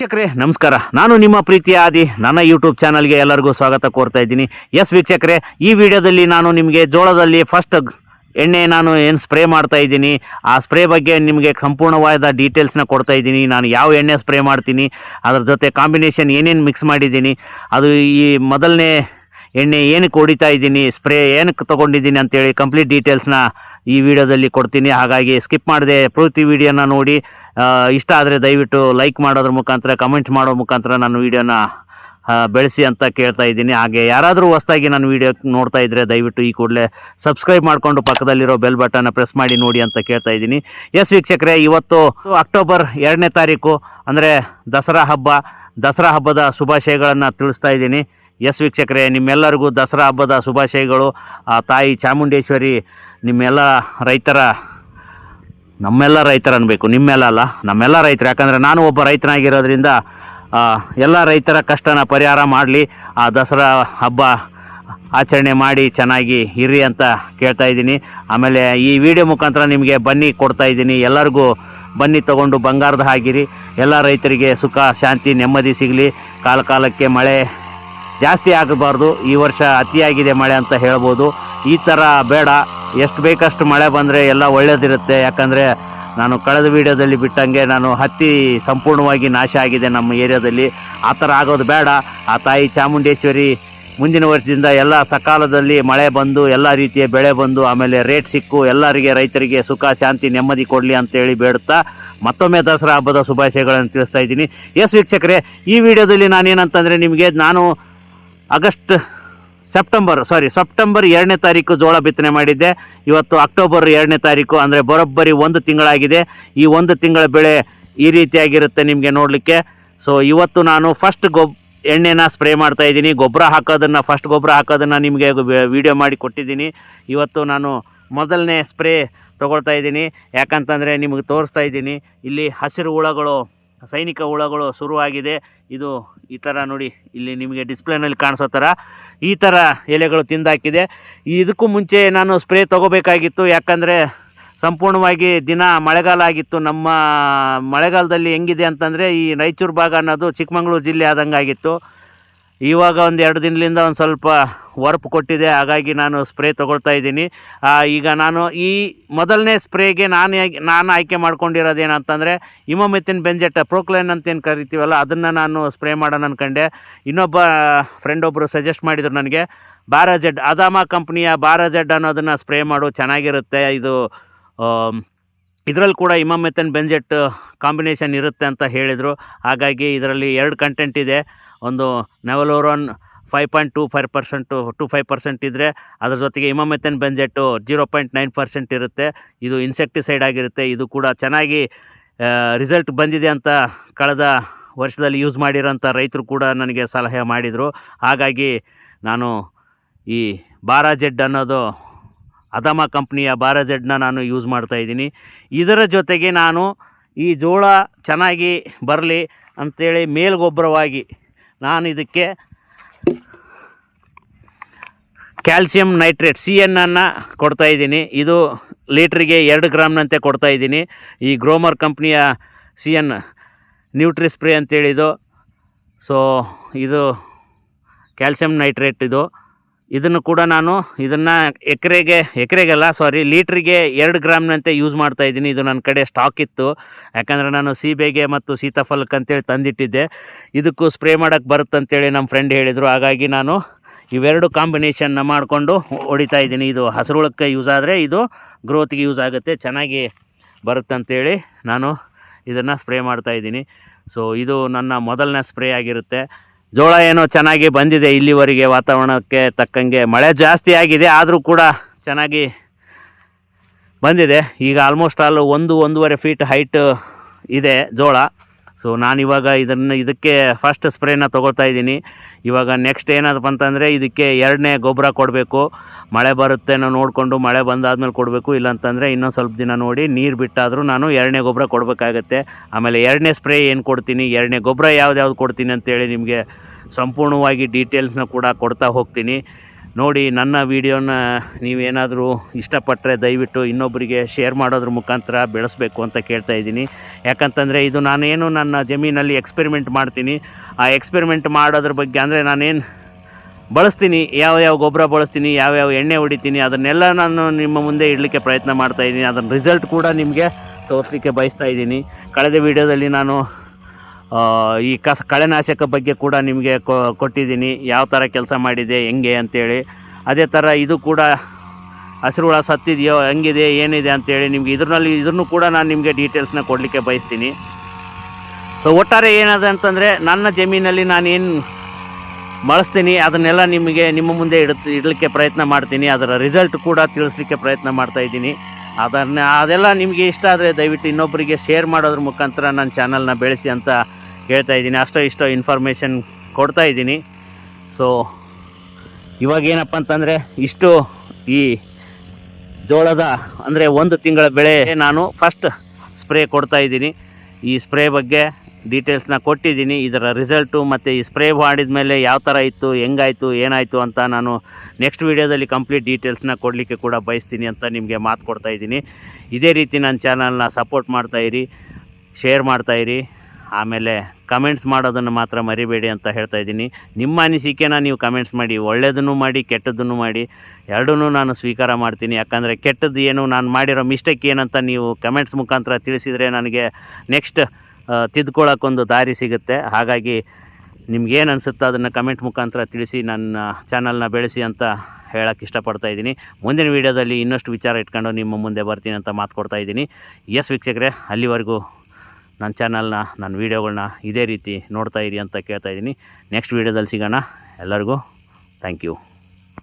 ವೀಕ್ಷಕರೇ, ನಮಸ್ಕಾರ. ನಾನು ನಿಮ್ಮ ಪ್ರೀತಿಯ ಆದಿ, ನನ್ನ ಯೂಟ್ಯೂಬ್ ಚಾನಲ್ಗೆ ಎಲ್ಲರಿಗೂ ಸ್ವಾಗತ ಕೋರ್ತಾ ಇದ್ದೀನಿ. ಎಸ್ ವೀಕ್ಷಕರೇ, ಈ ವಿಡಿಯೋದಲ್ಲಿ ನಾನು ನಿಮಗೆ ಜೋಳದಲ್ಲಿ ಫಸ್ಟ್ ಎಣ್ಣೆ ನಾನು ಏನು ಸ್ಪ್ರೇ ಮಾಡ್ತಾ ಇದ್ದೀನಿ. ಆ ಸ್ಪ್ರೇ ಬಗ್ಗೆ ನಿಮಗೆ ಸಂಪೂರ್ಣವಾದ ಡೀಟೇಲ್ಸ್ನ ಕೊಡ್ತಾ ಇದ್ದೀನಿ. ನಾನು ಯಾವ ಎಣ್ಣೆ ಸ್ಪ್ರೇ ಮಾಡ್ತೀನಿ, ಅದ್ರ ಜೊತೆ ಕಾಂಬಿನೇಷನ್ ಏನೇನು ಮಿಕ್ಸ್ ಮಾಡಿದ್ದೀನಿ, ಅದು ಈ ಮೊದಲನೇ ಎಣ್ಣೆ ಏನಕ್ಕೆ ಹೊಡಿತಾ ಇದ್ದೀನಿ ಸ್ಪ್ರೇ ಏನಕ್ಕೆ ತೊಗೊಂಡಿದ್ದೀನಿ ಅಂತೇಳಿ ಕಂಪ್ಲೀಟ್ ಡೀಟೇಲ್ಸ್ನ ಈ ವಿಡಿಯೋದಲ್ಲಿ ಕೊಡ್ತೀನಿ. ಹಾಗಾಗಿ ಸ್ಕಿಪ್ ಮಾಡದೆ ಪೂರ್ತಿ ವಿಡಿಯೋನ ನೋಡಿ. ಇಷ್ಟ ಆದರೆ ದಯವಿಟ್ಟು ಲೈಕ್ ಮಾಡೋದ್ರ ಮುಖಾಂತರ ಕಮೆಂಟ್ ಮಾಡೋ ಮುಖಾಂತರ ನಾನು ವಿಡಿಯೋನ ಬೆಳೆಸಿ ಅಂತ ಕೇಳ್ತಾ ಇದ್ದೀನಿ. ಹಾಗೆ ಯಾರಾದರೂ ಹೊಸ್ದಾಗಿ ನಾನು ವಿಡಿಯೋ ನೋಡ್ತಾ ಇದ್ದರೆ ದಯವಿಟ್ಟು ಈ ಕೂಡಲೇ ಸಬ್ಸ್ಕ್ರೈಬ್ ಮಾಡಿಕೊಂಡು ಪಕ್ಕದಲ್ಲಿರೋ ಬೆಲ್ ಬಟನ್ನ ಪ್ರೆಸ್ ಮಾಡಿ ನೋಡಿ ಅಂತ ಕೇಳ್ತಾ ಇದ್ದೀನಿ. ಎಸ್ ವೀಕ್ಷಕರೇ, ಇವತ್ತು ಅಕ್ಟೋಬರ್ ಎರಡನೇ ತಾರೀಕು, ಅಂದರೆ ದಸರಾ ಹಬ್ಬ, ದಸರಾ ಹಬ್ಬದ ಶುಭಾಶಯಗಳನ್ನು ತಿಳಿಸ್ತಾ ಇದ್ದೀನಿ. ಎಸ್ ವೀಕ್ಷಕರೇ, ನಿಮ್ಮೆಲ್ಲರಿಗೂ ದಸರಾ ಹಬ್ಬದ ಶುಭಾಶಯಗಳು. ಆ, ತಾಯಿ ಚಾಮುಂಡೇಶ್ವರಿ, ನಿಮ್ಮೆಲ್ಲ ರೈತರ ನಮ್ಮೆಲ್ಲ ರೈತರ ಅನ್ಬೇಕು, ನಿಮ್ಮೆಲ್ಲ ಅಲ್ಲ, ನಮ್ಮೆಲ್ಲ ರೈತರು. ಯಾಕಂದರೆ ನಾನು ಒಬ್ಬ ರೈತನಾಗಿರೋದ್ರಿಂದ ಎಲ್ಲ ರೈತರ ಕಷ್ಟನ ಪರಿಹಾರ ಮಾಡಲಿ, ಆ ದಸರಾ ಹಬ್ಬ ಆಚರಣೆ ಮಾಡಿ ಚೆನ್ನಾಗಿ ಇರ್ರಿ ಅಂತ ಕೇಳ್ತಾ ಇದ್ದೀನಿ. ಆಮೇಲೆ ಈ ವಿಡಿಯೋ ಮುಖಾಂತರ ನಿಮಗೆ ಬನ್ನಿ ಕೊಡ್ತಾ ಇದ್ದೀನಿ. ಎಲ್ಲರಿಗೂ ಬನ್ನಿ ತಗೊಂಡು ಬಂಗಾರದ ಹಾಗಿರಿ. ಎಲ್ಲ ರೈತರಿಗೆ ಸುಖ, ಶಾಂತಿ, ನೆಮ್ಮದಿ ಸಿಗಲಿ. ಕಾಲ ಕಾಲಕ್ಕೆ ಮಳೆ ಜಾಸ್ತಿ ಆಗಬಾರ್ದು. ಈ ವರ್ಷ ಅತಿಯಾಗಿದೆ ಮಳೆ ಅಂತ ಹೇಳ್ಬೋದು. ಈ ಥರ ಬೇಡ. ಎಷ್ಟು ಬೇಕಷ್ಟು ಮಳೆ ಬಂದರೆ ಎಲ್ಲ ಒಳ್ಳೇದಿರುತ್ತೆ. ಯಾಕಂದರೆ ನಾನು ಕಳೆದ ವಿಡಿಯೋದಲ್ಲಿ ಬಿಟ್ಟಂಗೆ ನಾನು ಹತ್ತಿ ಸಂಪೂರ್ಣವಾಗಿ ನಾಶ ಆಗಿದೆ ನಮ್ಮ ಏರಿಯಾದಲ್ಲಿ. ಆ ಥರ ಆಗೋದು ಬೇಡ. ಆ ತಾಯಿ ಚಾಮುಂಡೇಶ್ವರಿ ಮುಂದಿನ ವರ್ಷದಿಂದ ಎಲ್ಲ ಸಕಾಲದಲ್ಲಿ ಮಳೆ ಬಂದು ಎಲ್ಲ ರೀತಿಯ ಬೆಳೆ ಬಂದು ಆಮೇಲೆ ರೇಟ್ ಸಿಕ್ಕು. ಎಲ್ಲರಿಗೆ ರೈತರಿಗೆ ಸುಖ, ಶಾಂತಿ, ನೆಮ್ಮದಿ ಕೊಡಲಿ ಅಂತೇಳಿ ಬೇಡುತ್ತಾ ಮತ್ತೊಮ್ಮೆ ದಸರಾ ಹಬ್ಬದ ಶುಭಾಶಯಗಳನ್ನು ತಿಳಿಸ್ತಾ ಇದ್ದೀನಿ. ಎಸ್ ವೀಕ್ಷಕರೇ, ಈ ವಿಡಿಯೋದಲ್ಲಿ ನಾನೇನಂತಂದರೆ ನಿಮಗೆ ನಾನು ಆಗಸ್ಟ್ ಸೆಪ್ಟೆಂಬರ್ ಸಾರಿ ಸೆಪ್ಟೆಂಬರ್ ಎರಡನೇ ತಾರೀಕು ಜೋಳ ಬಿತ್ತನೆ ಮಾಡಿದ್ದೆ. ಇವತ್ತು ಅಕ್ಟೋಬರ್ ಎರಡನೇ ತಾರೀಕು, ಅಂದರೆ ಬರೋಬ್ಬರಿ ಒಂದು ತಿಂಗಳಾಗಿದೆ. ಈ ಒಂದು ತಿಂಗಳ ಬೆಳೆ ಈ ರೀತಿಯಾಗಿರುತ್ತೆ ನಿಮಗೆ ನೋಡಲಿಕ್ಕೆ. ಸೊ ಇವತ್ತು ನಾನು ಫಸ್ಟ್ ಗೊಬ್, ಎಣ್ಣೆನ ಸ್ಪ್ರೇ ಮಾಡ್ತಾ ಇದ್ದೀನಿ. ಗೊಬ್ಬರ ಹಾಕೋದನ್ನು ಫಸ್ಟ್ ಗೊಬ್ಬರ ಹಾಕೋದನ್ನು ನಿಮಗೆ ವಿಡಿಯೋ ಮಾಡಿ ಕೊಟ್ಟಿದ್ದೀನಿ. ಇವತ್ತು ನಾನು ಮೊದಲನೇ ಸ್ಪ್ರೇ ತೊಗೊಳ್ತಾ ಇದ್ದೀನಿ. ಯಾಕಂತಂದರೆ ನಿಮಗೆ ತೋರಿಸ್ತಾ ಇದ್ದೀನಿ. ಇಲ್ಲಿ ಹಸಿರು ಹುಳಗಳು ಸೈನಿಕ ಹುಳಗಳು ಶುರುವಾಗಿದೆ. ಇದು ಈ ಥರ ನೋಡಿ, ಇಲ್ಲಿ ನಿಮಗೆ ಡಿಸ್ಪ್ಲೇನಲ್ಲಿ ಕಾಣಿಸೋ ಥರ ಈ ಥರ ಎಲೆಗಳು ತಿಂದಾಕಿದೆ. ಇದಕ್ಕೂ ಮುಂಚೆ ನಾನು ಸ್ಪ್ರೇ ತೊಗೋಬೇಕಾಗಿತ್ತು. ಯಾಕಂದರೆ ಸಂಪೂರ್ಣವಾಗಿ ದಿನ ಮಳೆಗಾಲ ಆಗಿತ್ತು. ನಮ್ಮ ಮಳೆಗಾಲದಲ್ಲಿ ಹೆಂಗಿದೆ ಅಂತಂದರೆ ಈ ರಾಯಚೂರು ಭಾಗ ಅನ್ನೋದು ಚಿಕ್ಕಮಂಗ್ಳೂರು ಜಿಲ್ಲೆ ಆದಂಗೆ ಆಗಿತ್ತು ಇವಾಗ ಒಂದು ಎರಡು ದಿನದಿಂದ ಒಂದು ಸ್ವಲ್ಪ ವರ್ಪ್ ಕೊಟ್ಟಿದೆ, ಹಾಗಾಗಿ ನಾನು ಸ್ಪ್ರೇ ತೊಗೊಳ್ತಾ ಇದ್ದೀನಿ. ಈಗ ನಾನು ಈ ಮೊದಲನೇ ಸ್ಪ್ರೇಗೆ ನಾನು ನಾನು ಆಯ್ಕೆ ಮಾಡ್ಕೊಂಡಿರೋದು ಏನಂತಂದರೆ ಇಮೊಮೆತ್ತಿನ ಬೆಂಜೆಟ್, ಪ್ರೋಕ್ಲೈನ್ ಅಂತ ಏನು ಕರಿತೀವಲ್ಲ, ಅದನ್ನು ನಾನು ಸ್ಪ್ರೇ ಮಾಡೋಣ ಅಂದ್ಕೊಂಡೆ ಇನ್ನೊಬ್ಬ ಫ್ರೆಂಡ್ ಒಬ್ಬರು ಸಜೆಸ್ಟ್ ಮಾಡಿದರು ನನಗೆ ಬಾರಾಜೆಡ್ ಅದಾಮ ಕಂಪ್ನಿಯ ಬಾರಾಜೆಡ್ ಅನ್ನೋದನ್ನು ಸ್ಪ್ರೇ ಮಾಡು, ಚೆನ್ನಾಗಿರುತ್ತೆ, ಇದು ಇದರಲ್ಲಿ ಕೂಡ ಇಮಾಮೆಥನ್ ಬೆಂಜೆಟ್ ಕಾಂಬಿನೇಷನ್ ಇರುತ್ತೆ ಅಂತ ಹೇಳಿದರು. ಹಾಗಾಗಿ ಇದರಲ್ಲಿ ಎರಡು ಕಂಟೆಂಟ್ ಇದೆ. ಒಂದು ನೆವಲೋರೋನ್ five point two five percent two five percent ಇದ್ದರೆ ಅದ್ರ ಜೊತೆಗೆ emamectin benzoate zero point nine percent ಇರುತ್ತೆ. ಇದು ಇನ್ಸೆಕ್ಟಿಸೈಡ್ ಆಗಿರುತ್ತೆ. ಇದು ಕೂಡ ಚೆನ್ನಾಗಿ ರಿಸಲ್ಟ್ ಬಂದಿದೆ ಅಂತ ಕಳೆದ ವರ್ಷದಲ್ಲಿ ಯೂಸ್ ಮಾಡಿರೋಂಥ ರೈತರು ಕೂಡ ನನಗೆ ಸಲಹೆ ಮಾಡಿದರು. ಹಾಗಾಗಿ ನಾನು ಈ ಬಾರಾಜೆಡ್ ಅನ್ನೋದು ಅದಮ ಕಂಪ್ನಿಯ ಬಾರಾಜೆಡ್ನ ನಾನು ಯೂಸ್ ಮಾಡ್ತಾ ಇದ್ದೀನಿ. ಇದರ ಜೊತೆಗೆ ನಾನು ಈ ಜೋಳ ಚೆನ್ನಾಗಿ ಬರಲಿ ಅಂಥೇಳಿ ಮೇಲ್ಗೊಬ್ಬರವಾಗಿ ನಾನು ಇದಕ್ಕೆ ಕ್ಯಾಲ್ಸಿಯಂ ನೈಟ್ರೇಟ್ ಸಿ ಎನ್ನನ್ನು ಕೊಡ್ತಾ ಇದ್ದೀನಿ. ಇದು ಲೀಟ್ರಿಗೆ ಎರಡು ಗ್ರಾಮ್ನಂತೆ ಕೊಡ್ತಾ ಇದ್ದೀನಿ. ಈ ಗ್ರೋಮರ್ ಕಂಪ್ನಿಯ ಸಿ ಎನ್ ನ್ಯೂಟ್ರಿ ಸ್ಪ್ರೇ ಅಂತೇಳಿದು. ಸೊ ಇದು ಕ್ಯಾಲ್ಸಿಯಂ ನೈಟ್ರೇಟ್ ಇದು. ಇದನ್ನು ಕೂಡ ನಾನು ಇದನ್ನು ಎಕರೆಗೆ, ಎಕರೆಗೆಲ್ಲ ಸಾರಿ ಲೀಟ್ರಿಗೆ ಎರಡು ಗ್ರಾಮ್ನಂತೆ ಯೂಸ್ ಮಾಡ್ತಾ ಇದ್ದೀನಿ. ಇದು ನನ್ನ ಕಡೆ ಸ್ಟಾಕ್ ಇತ್ತು. ಯಾಕಂದರೆ ನಾನು ಸೀಬೆಗೆ ಮತ್ತು ಸೀತಾಫಲಕ್ಕೆ ಅಂತೇಳಿ ತಂದಿಟ್ಟಿದ್ದೆ. ಇದಕ್ಕೂ ಸ್ಪ್ರೇ ಮಾಡೋಕ್ಕೆ ಬರುತ್ತಂತೇಳಿ ನಮ್ಮ ಫ್ರೆಂಡ್ ಹೇಳಿದರು. ಹಾಗಾಗಿ ನಾನು ಇವೆರಡು ಕಾಂಬಿನೇಷನ್ನ ಮಾಡಿಕೊಂಡು ಹೊಡಿತಾ ಇದ್ದೀನಿ. ಇದು ಹಸಿರುಳಕ್ಕೆ ಯೂಸ್ ಆದರೆ ಇದು ಗ್ರೋತ್ಗೆ ಯೂಸ್ ಆಗುತ್ತೆ. ಚೆನ್ನಾಗಿ ಬರುತ್ತಂತೇಳಿ ನಾನು ಇದನ್ನು ಸ್ಪ್ರೇ ಮಾಡ್ತಾ ಇದ್ದೀನಿ. ಸೊ ಇದು ನನ್ನ ಮೊದಲನೇ ಸ್ಪ್ರೇ ಆಗಿರುತ್ತೆ. ಜೋಳ ಏನೋ ಚೆನ್ನಾಗಿ ಬಂದಿದೆ ಇಲ್ಲಿವರೆಗೆ ವಾತಾವರಣಕ್ಕೆ ತಕ್ಕಂಗೆ. ಮಳೆ ಜಾಸ್ತಿ ಆಗಿದೆ, ಆದರೂ ಕೂಡ ಚೆನ್ನಾಗಿ ಬಂದಿದೆ. ಈಗ ಆಲ್ಮೋಸ್ಟ್ ಆಲ್ ಒಂದು, ಒಂದೂವರೆ ಫೀಟ್ ಹೈಟ್ ಇದೆ ಜೋಳ. ಸೊ ನಾನಿವಾಗ ಇದನ್ನು, ಇದಕ್ಕೆ ಫಸ್ಟ್ ಸ್ಪ್ರೇನ ತೊಗೊಳ್ತಾ ಇದ್ದೀನಿ. ಇವಾಗ ನೆಕ್ಸ್ಟ್ ಏನಾದಪ್ಪ ಅಂತಂದರೆ ಇದಕ್ಕೆ ಎರಡನೇ ಗೊಬ್ಬರ ಕೊಡಬೇಕು. ಮಳೆ ಬರುತ್ತೇನೋ ನೋಡಿಕೊಂಡು ಮಳೆ ಬಂದಾದ್ಮೇಲೆ ಕೊಡಬೇಕು. ಇಲ್ಲಾಂತಂದರೆ ಇನ್ನೊಂದು ಸ್ವಲ್ಪ ದಿನ ನೋಡಿ ನೀರು ಬಿಟ್ಟಾದರೂ ನಾನು ಎರಡನೇ ಗೊಬ್ಬರ ಕೊಡಬೇಕಾಗತ್ತೆ. ಆಮೇಲೆ ಎರಡನೇ ಸ್ಪ್ರೇ ಏನು ಕೊಡ್ತೀನಿ? ಎರಡನೇ ಗೊಬ್ಬರ ಯಾವ್ದು ಯಾವ್ದು ಕೊಡ್ತೀನಿ ಅಂತೇಳಿ ನಿಮಗೆ ಸಂಪೂರ್ಣವಾಗಿ ಡೀಟೇಲ್ಸ್ನ ಕೂಡ ಕೊಡ್ತಾ ಹೋಗ್ತೀನಿ. ನೋಡಿ, ನನ್ನ ವಿಡಿಯೋನ ನೀವೇನಾದರೂ ಇಷ್ಟಪಟ್ಟರೆ ದಯವಿಟ್ಟು ಇನ್ನೊಬ್ಬರಿಗೆ ಶೇರ್ ಮಾಡೋದ್ರ ಮುಖಾಂತರ ಬೆಳೆಸಬೇಕು ಅಂತ ಕೇಳ್ತಾ ಇದ್ದೀನಿ. ಯಾಕಂತಂದರೆ ಇದು ನಾನೇನು ನನ್ನ ಜಮೀನಲ್ಲಿ ಎಕ್ಸ್ಪೆರಿಮೆಂಟ್ ಮಾಡ್ತೀನಿ. ಆ ಎಕ್ಸ್ಪೆರಿಮೆಂಟ್ ಮಾಡೋದ್ರ ಬಗ್ಗೆ ಅಂದರೆ ನಾನೇನು ಬಳಸ್ತೀನಿ, ಯಾವ ಯಾವ ಗೊಬ್ಬರ ಬಳಸ್ತೀನಿ ಯಾವ್ಯಾವ ಎಣ್ಣೆ ಹೊಡಿತೀನಿ, ಅದನ್ನೆಲ್ಲ ನಾನು ನಿಮ್ಮ ಮುಂದೆ ಇಡಲಿಕ್ಕೆ ಪ್ರಯತ್ನ ಮಾಡ್ತಾ ಇದ್ದೀನಿ. ಅದನ್ನ ರಿಸಲ್ಟ್ ಕೂಡ ನಿಮಗೆ ತೋರಿಸಲಿಕ್ಕೆ ಬಯಸ್ತಾ ಇದ್ದೀನಿ. ಕಳೆದ ವಿಡಿಯೋದಲ್ಲಿ ನಾನು ಈ ಕಸ ಕಳೆನಾಶಕ ಬಗ್ಗೆ ಕೂಡ ನಿಮಗೆ ಕೊಟ್ಟಿದ್ದೀನಿ. ಯಾವ ಥರ ಕೆಲಸ ಮಾಡಿದೆ, ಹೆಂಗೆ ಅಂತೇಳಿ. ಅದೇ ಥರ ಇದು ಕೂಡ ಹಸಿರು ಹುಳ ಸತ್ತಿದೆಯೋ, ಹೆಂಗಿದೆ, ಏನಿದೆ ಅಂತೇಳಿ ನಿಮಗೆ ಇದ್ರಲ್ಲಿ ಇದನ್ನು ಕೂಡ ನಾನು ನಿಮಗೆ ಡೀಟೇಲ್ಸ್ನ ಕೊಡಲಿಕ್ಕೆ ಬಯಸ್ತೀನಿ. ಸೊ ಒಟ್ಟಾರೆ ಏನದ ಅಂತಂದರೆ, ನನ್ನ ಜಮೀನಲ್ಲಿ ನಾನೇನು ಬಳಸ್ತೀನಿ, ಅದನ್ನೆಲ್ಲ ನಿಮಗೆ ನಿಮ್ಮ ಮುಂದೆ ಇಡ ಇಡಲಿಕ್ಕೆ ಪ್ರಯತ್ನ ಮಾಡ್ತೀನಿ. ಅದರ ರಿಸಲ್ಟ್ ಕೂಡ ತಿಳಿಸ್ಲಿಕ್ಕೆ ಪ್ರಯತ್ನ ಮಾಡ್ತಾ ಇದ್ದೀನಿ. ಅದನ್ನು, ಅದೆಲ್ಲ ನಿಮಗೆ ಇಷ್ಟ ಆದರೆ ದಯವಿಟ್ಟು ಇನ್ನೊಬ್ಬರಿಗೆ ಶೇರ್ ಮಾಡೋದ್ರ ಮುಖಾಂತರ ನನ್ನ ಚಾನಲ್ನ ಬೆಳೆಸಿ ಅಂತ ಹೇಳ್ತಾ ಇದ್ದೀನಿ. ಅಷ್ಟೋ ಇಷ್ಟೋ ಇನ್ಫಾರ್ಮೇಷನ್ ಕೊಡ್ತಾ ಇದ್ದೀನಿ. ಸೊ ಇವಾಗ ಏನಪ್ಪ ಅಂತಂದರೆ ಇಷ್ಟು ಈ ಜೋಳದ ಅಂದರೆ ಒಂದು ತಿಂಗಳ ಬೆಳೆ ನಾನು ಫಸ್ಟ್ ಸ್ಪ್ರೇ ಕೊಡ್ತಾ ಇದ್ದೀನಿ. ಈ ಸ್ಪ್ರೇ ಬಗ್ಗೆ ಡೀಟೇಲ್ಸ್ನ ಕೊಟ್ಟಿದ್ದೀನಿ. ಇದರ ರಿಸಲ್ಟು ಮತ್ತು ಈ ಸ್ಪ್ರೇ ಮಾಡಿದ ಮೇಲೆ ಯಾವ ಥರ ಇತ್ತು, ಹೆಂಗಾಯಿತು, ಏನಾಯಿತು ಅಂತ ನಾನು ನೆಕ್ಸ್ಟ್ ವೀಡಿಯೋದಲ್ಲಿ ಕಂಪ್ಲೀಟ್ ಡೀಟೇಲ್ಸ್ನ ಕೊಡಲಿಕ್ಕೆ ಕೂಡ ಬಯಸ್ತೀನಿ ಅಂತ ನಿಮಗೆ ಮಾತು ಕೊಡ್ತಾ ಇದ್ದೀನಿ. ಇದೇ ರೀತಿ ನನ್ನ ಚಾನಲ್ನ ಸಪೋರ್ಟ್ ಮಾಡ್ತಾಯಿರಿ ಶೇರ್ ಮಾಡ್ತಾಯಿರಿ ಆಮೇಲೆ ಕಮೆಂಟ್ಸ್ ಮಾಡೋದನ್ನು ಮಾತ್ರ ಮರಿಬೇಡಿ ಅಂತ ಹೇಳ್ತಾ ಇದ್ದೀನಿ. ನಿಮ್ಮ ಅನಿಸಿಕೆನ ನೀವು ಕಮೆಂಟ್ಸ್ ಮಾಡಿ ಒಳ್ಳೆಯದನ್ನು ಮಾಡಿ, ಕೆಟ್ಟದ್ದನ್ನು ಮಾಡಿ, ಎರಡನ್ನೂ ನಾನು ಸ್ವೀಕಾರ ಮಾಡ್ತೀನಿ. ಯಾಕಂದರೆ ಕೆಟ್ಟದ್ದು ಏನು, ನಾನು ಮಾಡಿರೋ ಮಿಸ್ಟೇಕ್ ಏನಂತ ನೀವು ಕಮೆಂಟ್ಸ್ ಮುಖಾಂತರ ತಿಳಿಸಿದರೆ ನನಗೆ ನೆಕ್ಸ್ಟ್ ತಿದ್ಕೊಳ್ಳೋಕ್ಕೊಂದು ದಾರಿ ಸಿಗುತ್ತೆ. ಹಾಗಾಗಿ ನಿಮ್ಗೇನು ಅನಿಸುತ್ತೋ ಅದನ್ನು ಕಮೆಂಟ್ ಮುಖಾಂತರ ತಿಳಿಸಿ, ನನ್ನ ಚಾನಲ್ನ ಬೆಳೆಸಿ ಅಂತ ಹೇಳೋಕ್ಕೆ ಇಷ್ಟಪಡ್ತಾ ಇದ್ದೀನಿ. ಮುಂದಿನ ವೀಡಿಯೋದಲ್ಲಿ ಇನ್ನಷ್ಟು ವಿಚಾರ ಇಟ್ಕೊಂಡು ನಿಮ್ಮ ಮುಂದೆ ಬರ್ತೀನಿ ಅಂತ ಮಾತು ಕೊಡ್ತಾ ಇದ್ದೀನಿ. ಎಸ್ ವೀಕ್ಷಕರೇ, ಅಲ್ಲಿವರೆಗೂ ನನ್ನ ಚಾನಲ್ನ, ನನ್ನ ವೀಡಿಯೋಗಳನ್ನ ಇದೇ ರೀತಿ ನೋಡ್ತಾ ಇರಿ ಅಂತ ಕೇಳ್ತಾ ಇದ್ದೀನಿ. ನೆಕ್ಸ್ಟ್ ವೀಡಿಯೋದಲ್ಲಿ ಸಿಗೋಣ. ಎಲ್ಲರಿಗೂ ಥ್ಯಾಂಕ್ ಯು